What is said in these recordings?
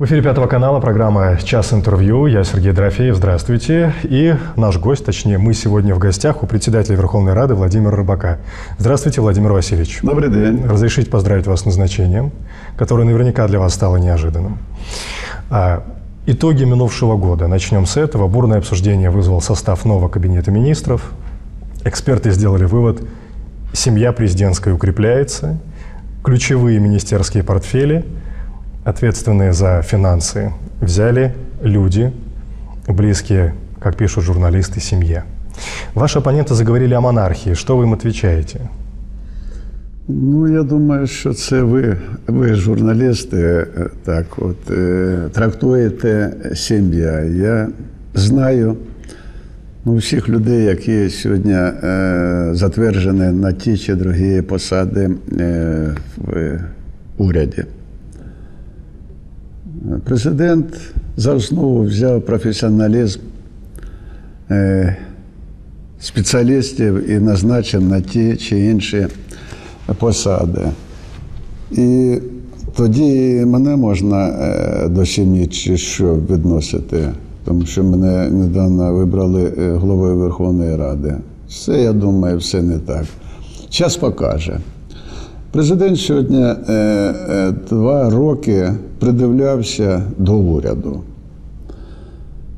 В эфире Пятого канала программа «Час интервью». Я Сергей Дорофеев. Здравствуйте. И наш гость, точнее, мы сегодня в гостях у председателя Верховной Рады Владимира Рыбака. Здравствуйте, Владимир Васильевич. Добрый день. Разрешите поздравить вас с назначением, которое наверняка для вас стало неожиданным. А, итоги минувшего года. Начнем с этого. Бурное обсуждение вызвал состав нового кабинета министров. Эксперты сделали вывод – семья президентская укрепляется, ключевые министерские портфели – ответственные за финансы взяли люди, близкие, как пишут журналисты, семье. Ваши оппоненты заговорили о монархии. Что вы им отвечаете? Ну, я думаю, що це ви, ви журналісти, так от трактуєте сім'я. Я знаю ну, всіх людей, які сьогодні е, затверджені на ті чи другі посади е, в уряді. Президент за основу взяв професіоналізм спеціалістів і назначив на ті чи інші посади. І тоді мене можна до сім'ї чи що відносити, тому що мене недавно вибрали головою Верховної Ради. Все, я думаю, все не так. Час покаже. Президент сьогодні е, е, два роки придивлявся до уряду.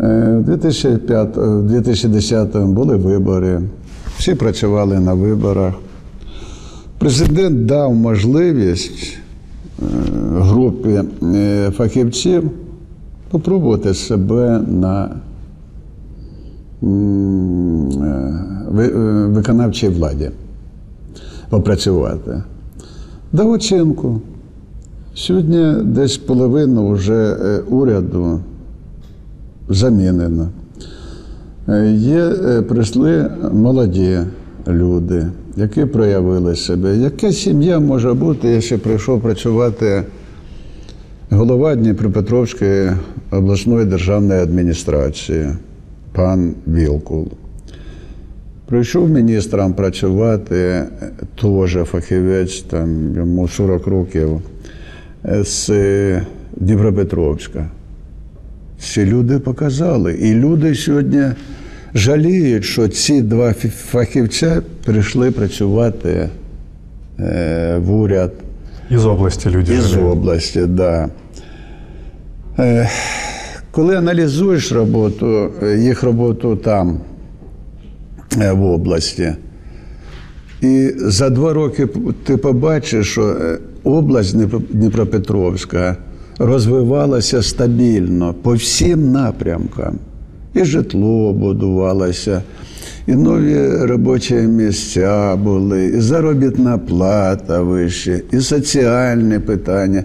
Е, У 2010-му були вибори, всі працювали на виборах. Президент дав можливість групі фахівців спробувати себе на виконавчій владі попрацювати. Дав оцінку. Сьогодні десь половину вже уряду замінено. Є, прийшли молоді люди, які проявили себе. Яка сім'я може бути, якщо прийшов працювати голова Дніпропетровської обласної державної адміністрації, пан Вілкул? Прийшов міністром працювати, теж фахівець, там йому 40 років з Дніпропетровська. Ці люди показали. І люди сьогодні жаліють, що ці два фахівця прийшли працювати в уряд. Із області люди. Із жаліють. області, так. Да. Коли аналізуєш роботу, їх роботу там в області. І за два роки ти побачиш, що область Дніпропетровська розвивалася стабільно по всім напрямкам. І житло будувалося, і нові робочі місця були, і заробітна плата вище, і соціальні питання.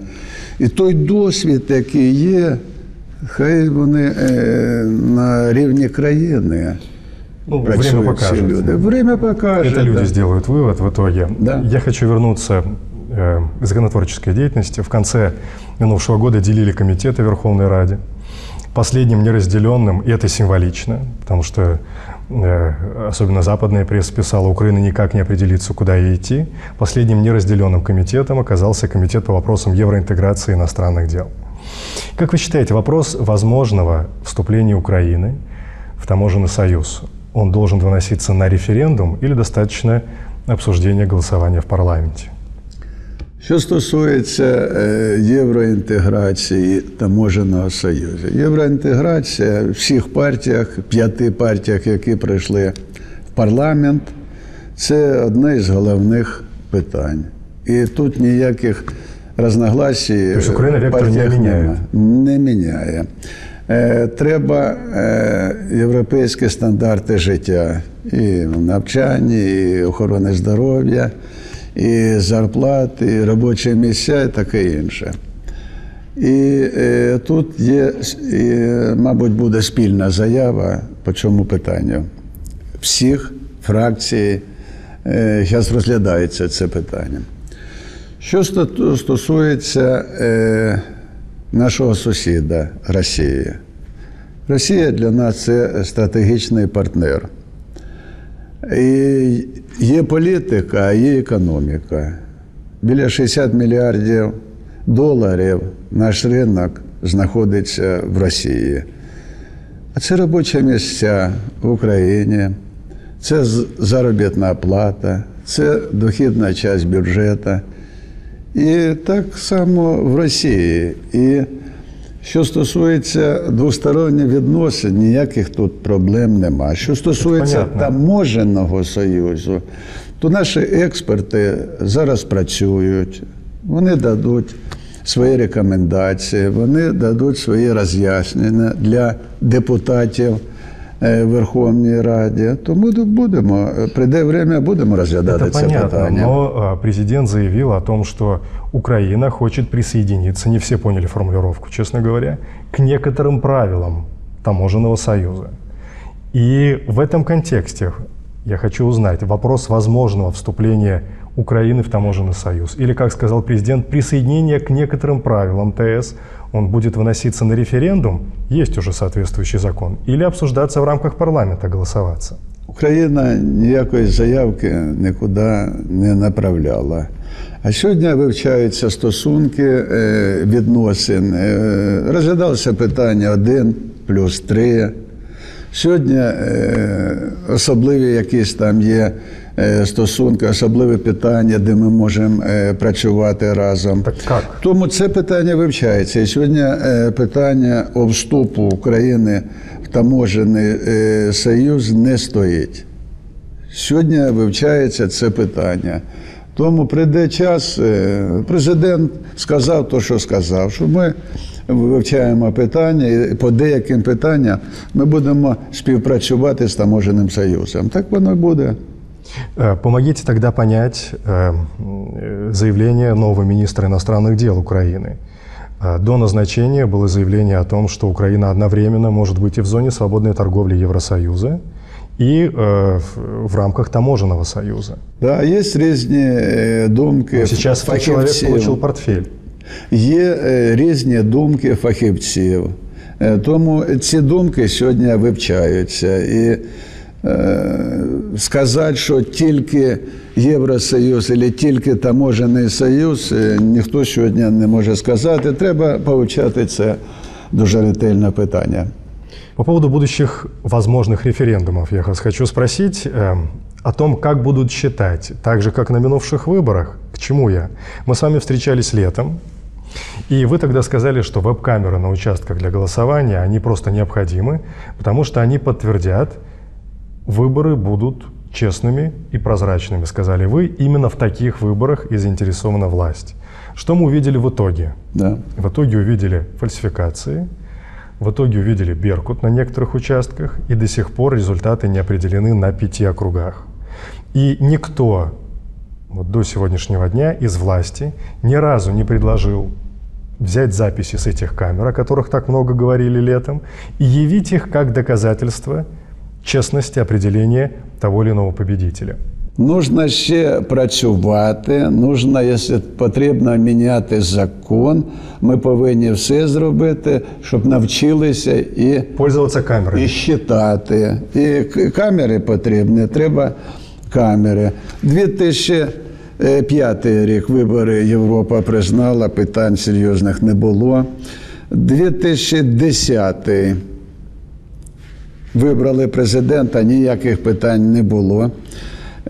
І той досвід, який є, хай вони на рівні країни. Ну, время покажет. Люди. Время покажет. Это люди да. сделают вывод в итоге. Да. Я хочу вернуться э, законотворческой деятельности. В конце минувшего года делили комитеты Верховной Раде. Последним неразделенным, и это символично, потому что э, особенно западная пресса писала, Украина никак не определится, куда ей идти. Последним неразделенным комитетом оказался комитет по вопросам евроинтеграции иностранных дел. Как вы считаете, вопрос возможного вступления Украины в таможенный союз, он должен выноситься на референдум или достаточно обсуждения голосования в парламенте? Що стосується євроінтеграції таможеного союзу, євроінтеграція в всіх партіях, п'яти партіях, які прийшли в парламент, це одне із головних питань. І тут ніяких розногласій тобто Україна вектор не міняє. Не міняє. Треба європейські стандарти життя і в навчанні, і охорони здоров'я, і зарплати, і робочі місця, і таке інше. І е, тут є, мабуть, буде спільна заява по цьому питанню. Всіх фракцій е, зараз розглядається це питання. Що стосується е, нашого сусіда Росії, Росія для нас це стратегічний партнер. І Є політика, а є економіка. Біля 60 мільярдів доларів наш ринок знаходиться в Росії. А це робочі місця в Україні, це заробітна плата, це дохідна частина бюджету. І так само в Росії. І що стосується двосторонніх відносин, ніяких тут проблем нема. Що стосується таможенного союзу, то наші експерти зараз працюють, вони дадуть свої рекомендації, вони дадуть свої роз'яснення для депутатів. Е, Верховній Раді, то ми будемо, прийде время, будемо розглядати Это це понятно, питання. но президент заявил о том, что Украина хочет присоединиться, не все поняли формулировку, честно говоря, к некоторым правилам таможенного союза. И в этом контексте я хочу узнать вопрос возможного вступления Украины в таможенный союз. Или, как сказал президент, присоединение к некоторым правилам ТС он будет выноситься на референдум, есть уже соответствующий закон, или обсуждаться в рамках парламента, голосоваться? Україна ніякої заявки нікуди не направляла. А сьогодні вивчаються стосунки е, відносин. Е, Розглядалося питання 1 плюс 3. Сьогодні е, особливі якісь там є е, стосунки, особливі питання, де ми можемо е, працювати разом. Так як? Тому це питання вивчається. І сьогодні е, питання о вступу України в таможений е, союз не стоїть. Сьогодні вивчається це питання. Тому прийде час, е, президент сказав те, що сказав, що ми вивчаємо питання, і по деяким питанням ми будемо співпрацювати з таможеним союзом. Так воно і буде. Э, Помогите тогда понять э, э, заявление нового министра иностранных дел Украины. Э, До назначения было заявление о том, что Украина одновременно может быть и в зоне свободной торговли Евросоюза, и э, в- в рамках таможенного союза. Да, є різні е, думки. Но сейчас этот человек фахівців. получил портфель. Є е, різні думки фахівців. Е, Тому ці думки сьогодні вивчаються. І е, сказати, що тільки Євросоюз або тільки таможений союз, е, ніхто сьогодні не може сказати. Треба повчати це дуже ретельне питання. По поводу будущих возможных референдумов я вас хочу спросить э, о том, как будут считать, так же, как на минувших выборах. К чему я? Мы с вами встречались летом, и вы тогда сказали, что веб-камеры на участках для голосования, они просто необходимы, потому что они подтвердят, выборы будут честными и прозрачными, сказали вы. Именно в таких выборах и заинтересована власть. Что мы увидели в итоге? Да. В итоге увидели фальсификации, в итоге увидели Беркут на некоторых участках, и до сих пор результаты не определены на пяти округах. И никто вот до сегодняшнего дня из власти ни разу не предложил взять записи с этих камер, о которых так много говорили летом, и явить их как доказательство честности определения того или иного победителя. Нужно ще працювати, нужно, якщо потрібно міняти закон, ми повинні все зробити, щоб навчилися і, Пользоваться камерами. і считати. І к- камери потрібні, треба камери. 2005 рік вибори Європа признала, питань серйозних не було. 2010 Вибрали президента, ніяких питань не було.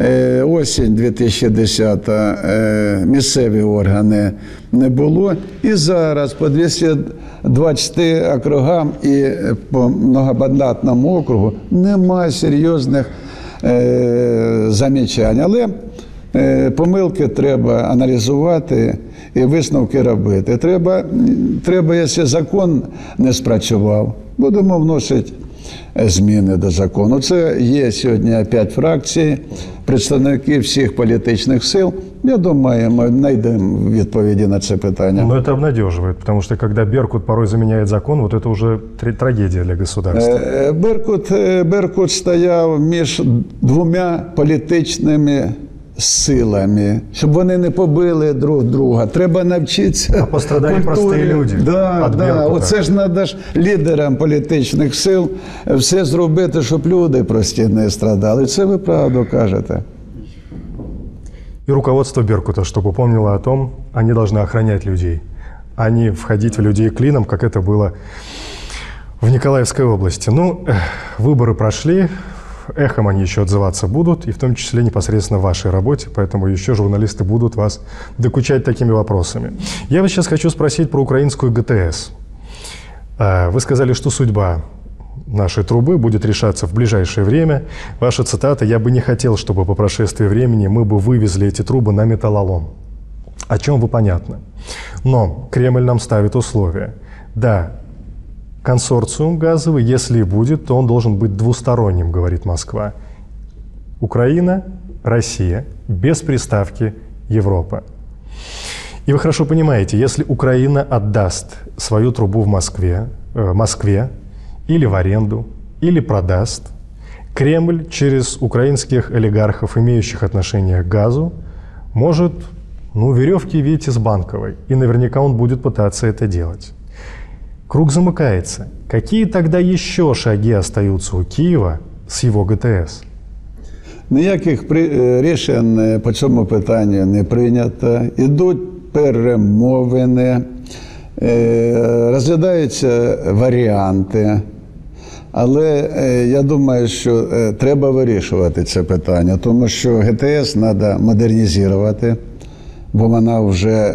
Е, Осінь 2010 е, місцеві органи не було. І зараз по 220 округам і по многомандатному округу немає серйозних е, замічань. Але помилки треба аналізувати і висновки робити. Треба, треба, якщо закон не спрацював, будемо вносити зміни до закону. Це є сьогодні п'ять фракцій, представники всіх політичних сил. Я думаю, ми знайдемо відповіді на це питання. Но это обнадеживает, потому что когда Беркут порой заменяет закон, вот это уже тр- трагедия для государства. Е, Беркут, е, Беркут стояв між двома політичними силами, щоб вони не побили друг друга. Треба навчитися. А пострадали культурі. прості люди Да, від да. Беркута. Оце ж треба ж лідерам політичних сил все зробити, щоб люди прості не страдали. Це ви правду кажете. И руководство Беркута, чтобы помнило о том, они должны охранять людей. а не входить в людей клином, как это было в Николаевской области. Ну, выборы прошли, эхом они еще отзываться будут, и в том числе непосредственно в вашей работе, поэтому еще журналисты будут вас докучать такими вопросами. Я вас сейчас хочу спросить про украинскую ГТС. А, вы сказали, что судьба нашей трубы будет решаться в ближайшее время. Ваша цитата «Я бы не хотел, чтобы по прошествии времени мы бы вывезли эти трубы на металлолом». О чем вы понятно. Но Кремль нам ставит условия. Да, консорциум газовый, если и будет, то он должен быть двусторонним, говорит Москва. Украина, Россия, без приставки Европа. И вы хорошо понимаете, если Украина отдаст свою трубу в Москве, э, Москве или в аренду, или продаст, Кремль через украинских олигархов, имеющих отношение к газу, может, ну, веревки видите с банковой, и наверняка он будет пытаться это делать. Круг замыкается. Какие тогда еще шаги остаются у Киева с его ГТС? Ніяких при... рішень по цьому питанню не прийнято. Ідуть перемовини, розглядаються варіанти. Але я думаю, що треба вирішувати це питання, тому що ГТС треба модернізувати бо вона вже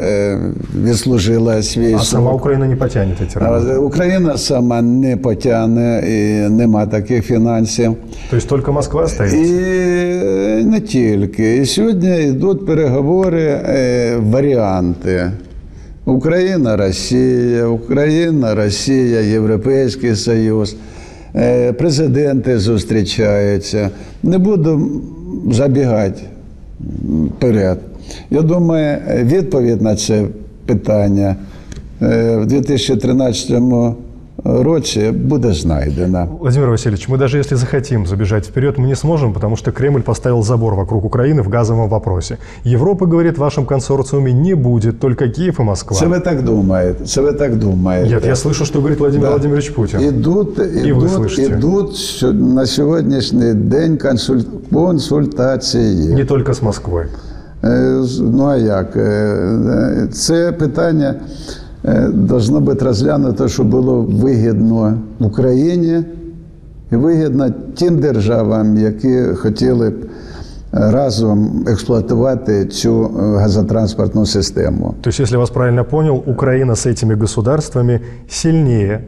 відслужила свій А сама Україна не потягне ці роботи? Україна сама не потягне і нема таких фінансів. Тобто тільки Москва остається? І не тільки. І сьогодні йдуть переговори, варіанти. Україна, Росія, Україна, Росія, Європейський Союз. Президенти зустрічаються. Не буду забігати вперед. Я думаю, відповідь на це питання в 2013 році буде знайдена. Владимир Васильевич, мы даже если захотим забежать вперед, мы не сможем, потому что Кремль поставил забор вокруг Украины в газовом вопросе. Европы, говорит, в вашем консорциуме не будет, только Киев и Москва. Це ви так думаєте? Це ви так думаєте? Нет, я слышу, что говорит Владимир да. Владимирович Путин. Ідуть, ідуть, ідуть на сьогоднішній день консуль... консультації. Не только с Москвой. Ну а як? Це питання должно бути розглянуто, щоб було вигідно Україні і вигідно тим державам, які хотіли б разом експлуатувати цю газотранспортну систему. То есть, если я вас правильно понял, Украина с этими государствами сильнее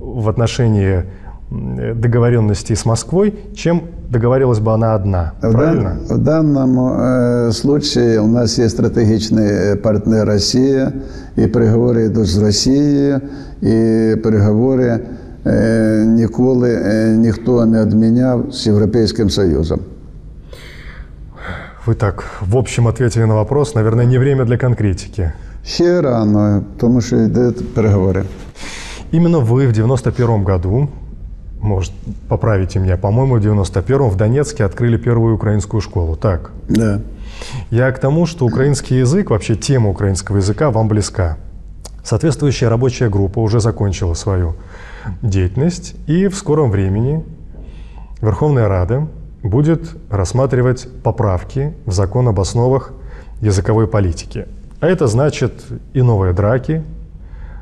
в отношении договоренностей с Москвой, чем договорилась бы она одна. В правильно? Дан, в данном э, случае у нас есть стратегічний партнер Росія, і переговори йдуть з Росією, і переговори э, ніколи э, ніхто не відміняв з Європейським Союзом. Вы так в общем ответили на вопрос. Наверное, не время для конкретики. Ще рано, тому що йдуть переговори. Именно вы в 91 году может, поправите меня, по-моему, в 91-м в Донецке открыли первую украинскую школу, так? Да. Я к тому, что украинский язык, вообще тема украинского языка вам близка. Соответствующая рабочая группа уже закончила свою деятельность, и в скором времени Верховная Рада будет рассматривать поправки в закон об основах языковой политики. А это значит и новые драки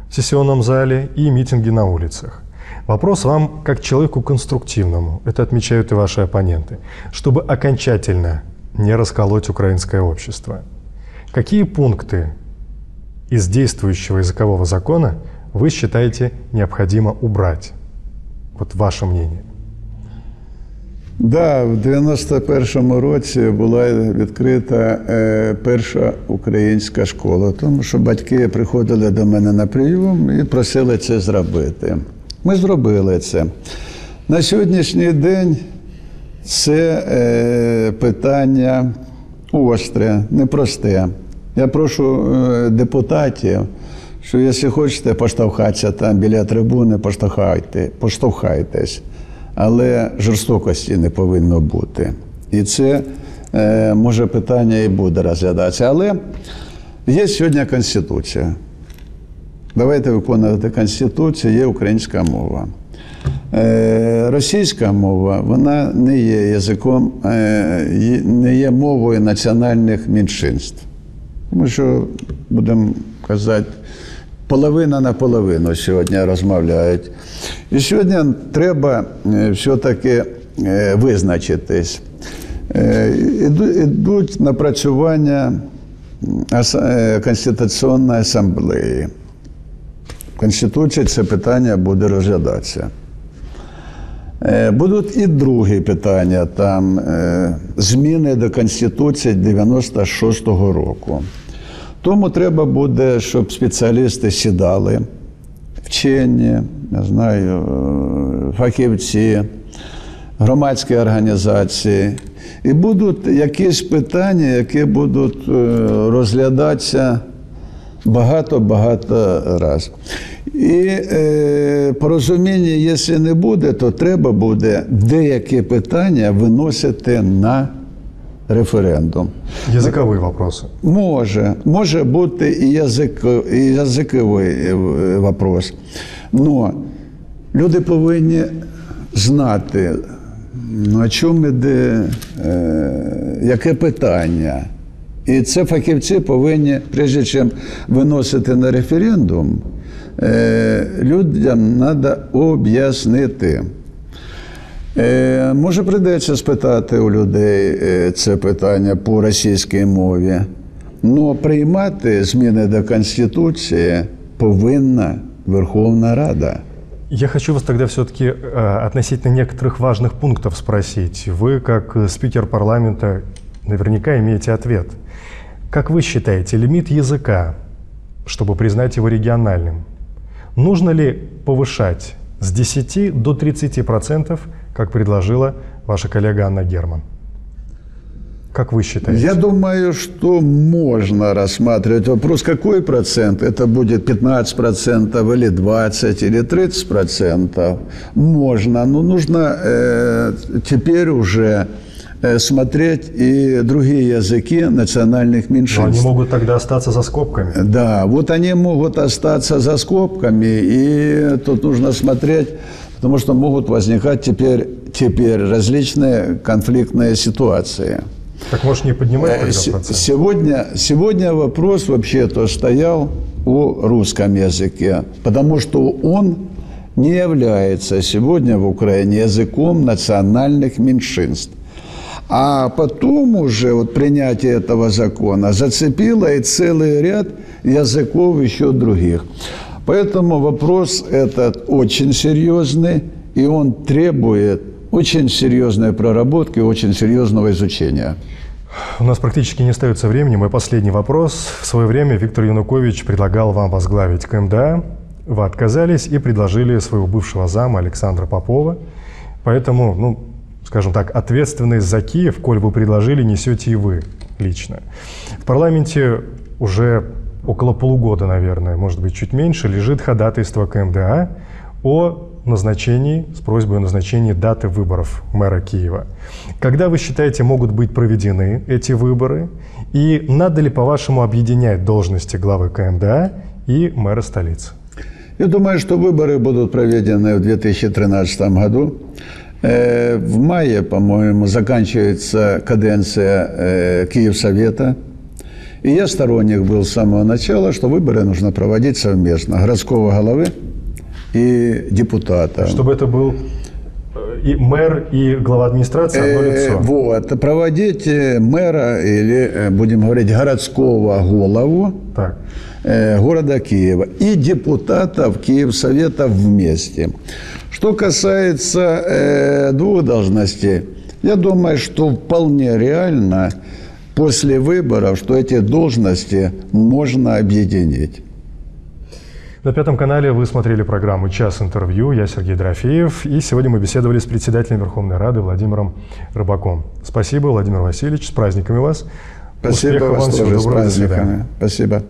в сессионном зале, и митинги на улицах. Вопрос вам как человеку конструктивному, это отмечают и ваши оппоненты, чтобы окончательно не расколоть украинское общество. Какие пункты из действующего языкового закона вы считаете необходимо убрать? Вот ваше мнение. Да, в 91-му році була відкрита е, перша українська школа, тому що батьки приходили до мене на прийом і просили це зробити. Ми зробили це. На сьогоднішній день це е, питання остре, непросте. Я прошу е, депутатів, що якщо хочете поштовхатися там біля трибуни, поштовхайте, поштовхайтесь, але жорстокості не повинно бути. І це е, може питання і буде розглядатися. Але є сьогодні Конституція. Давайте виконувати Конституцію, є українська мова. Е, російська мова вона не є язиком, е, не є мовою національних меншинств. Тому що, будемо казати, половина на половину сьогодні розмовляють. І сьогодні треба е, все-таки визначитись. Ідуть напрацювання Конституційної асамблеї. Конституції це питання буде розглядатися. Будуть і другі питання, там зміни до Конституції 96-го року. Тому треба буде, щоб спеціалісти сідали, вчені, не знаю, фахівці, громадські організації. І будуть якісь питання, які будуть розглядатися багато-багато разів. І е, порозуміння, якщо не буде, то треба буде деякі питання виносити на референдум. Язикові вопроси. Може, може бути і, язик, і язиковий вопрос. Но люди повинні знати, о чому йде, е, яке питання. І це фахівці повинні, прежде чим виносити на референдум, е, людям треба об'яснити. Е, може, прийдеться спитати у людей е, це питання по російській мові. Ну приймати зміни до Конституції повинна Верховна Рада. Я хочу вас тогда все-таки э, относительно некоторых важных пунктов спросить. Вы, как спикер парламента, наверняка имеете ответ. Как вы считаете, лимит языка, чтобы признать его региональным, нужно ли повышать с 10 до 30 процентов как предложила ваша коллега Анна Герман. Как вы считаете? Я думаю, что можно рассматривать вопрос, какой процент. Это будет 15 процентов или 20 или 30 процентов. Можно, но нужно э, теперь уже смотреть и другие языки национальных меньшинств. Но они могут тогда остаться за скобками. Да, вот они могут остаться за скобками, и тут нужно смотреть потому что могут возникать теперь, теперь различные конфликтные ситуации. Так может не поднимать тогда э, процент? Сегодня, сегодня вопрос вообще-то стоял о русском языке, потому что он не является сегодня в Украине языком национальных меньшинств. А потом уже вот принятие этого закона зацепило и целый ряд языков еще других. Поэтому вопрос этот очень серьезный, и он требует очень серьезной проработки, очень серьезного изучения. У нас практически не остается времени. Мой последний вопрос. В свое время Виктор Янукович предлагал вам возглавить КМДА. Вы отказались и предложили своего бывшего зама Александра Попова. Поэтому, ну, скажем так, ответственность за Киев, коль вы предложили, несете и вы лично. В парламенте уже около полугода, наверное, может быть, чуть меньше, лежит ходатайство КМДА о назначении, с просьбой о назначении даты выборов мэра Киева. Когда вы считаете, могут быть проведены эти выборы? И надо ли, по-вашему, объединять должности главы КМДА и мэра столицы? Я думаю, что выборы будут проведены в 2013 году. Э, в мае, по-моему, заканчивается каденция э, Киевсовета – и я сторонник был с самого начала, что выборы нужно проводить совместно. Городского головы и депутата. Чтобы это был э, и мэр, и глава администрации одно лицо. Вот. Проводить мэра или, будем говорить, городского голову так. Города Киева и депутатов Киевсовета вместе. Что касается двух должностей, я думаю, что вполне реально после выборов, что эти должности можно объединить. На Пятом канале вы смотрели программу «Час интервью». Я Сергей Дорофеев. И сегодня мы беседовали с председателем Верховной Рады Владимиром Рыбаком. Спасибо, Владимир Васильевич. С праздниками вас. Спасибо Успехов вас вам. тоже. С праздниками. Спасибо.